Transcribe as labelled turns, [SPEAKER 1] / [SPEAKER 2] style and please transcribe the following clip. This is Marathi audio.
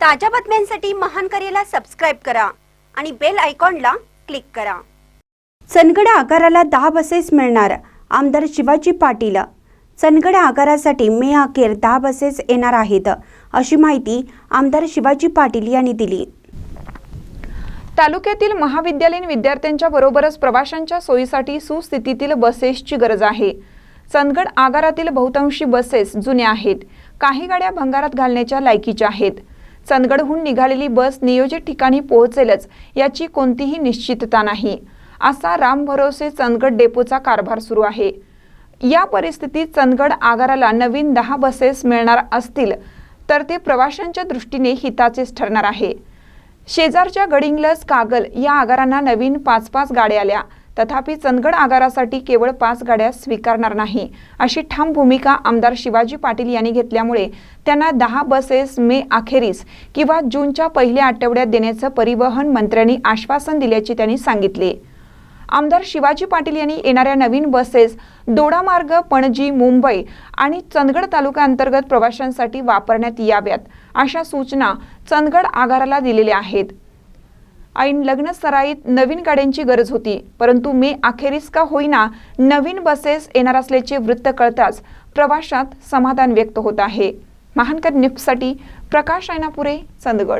[SPEAKER 1] ताज्या बातम्यांसाठी महान करेला सबस्क्राईब करा आणि बेल आयकॉनला क्लिक करा. चनगड आगाराला दहा बसेस मिळणार आमदार शिवाजी पाटील. चनगड आगारासाठी मे अखेर दहा बसेस येणार आहेत अशी माहिती आमदार शिवाजी पाटील यांनी दिली.
[SPEAKER 2] तालुक्यातील महाविद्यालयीन विद्यार्थ्यांच्या बरोबरच प्रवाशांच्या सोयीसाठी सुस्थितीतील बसेसची गरज आहे. चंदगड आगारातील बहुतांशी बसेस जुन्या आहेत. काही गाड्या भंगारात घालण्याच्या लायकीच्या आहेत. चंदगडहून निघालेली बस नियोजित ठिकाणी पोहोचेलच याची कोणतीही निश्चितता नाही. असा राम भरोसे चंदगड डेपोचा कारभार सुरू आहे. या परिस्थितीत चंदगड आगाराला नवीन दहा बसेस मिळणार असतील तर ते प्रवाशांच्या दृष्टीने हिताचेच ठरणार आहे. शेजारच्या गडिंग्लज कागल या आगारांना नवीन पाच पाच गाड्या आल्या. तथापि चंदगड आगारासाठी केवळ पाच गाड्या स्वीकारणार नाही. अशी ठाम भूमिका आमदार शिवाजी पाटील यांनी घेतल्यामुळे त्यांना दहा बसेस मे अखेरीस किंवा जूनच्या पहिल्या आठवड्यात देण्याचं परिवहन मंत्र्यांनी आश्वासन दिल्याचे त्यांनी सांगितले. आमदार शिवाजी पाटील यांनी येणाऱ्या नवीन बसेस दोडामार्ग पणजी मुंबई आणि चंदगड तालुका अंतर्गत प्रवाशांसाठी वापरण्यात याव्यात अशा सूचना चंदगड आगाराला दिलेल्या आहेत. ऐन लग्न सराईत नवीन गाड्यांची गरज होती. परंतु मे अखेरीस का होईना नवीन बसेस येणार असल्याचे वृत्त कळताच प्रवाशात समाधान व्यक्त होत आहे. महानकर न्यूजसाठी प्रकाश ऐनापुरे चंदगड.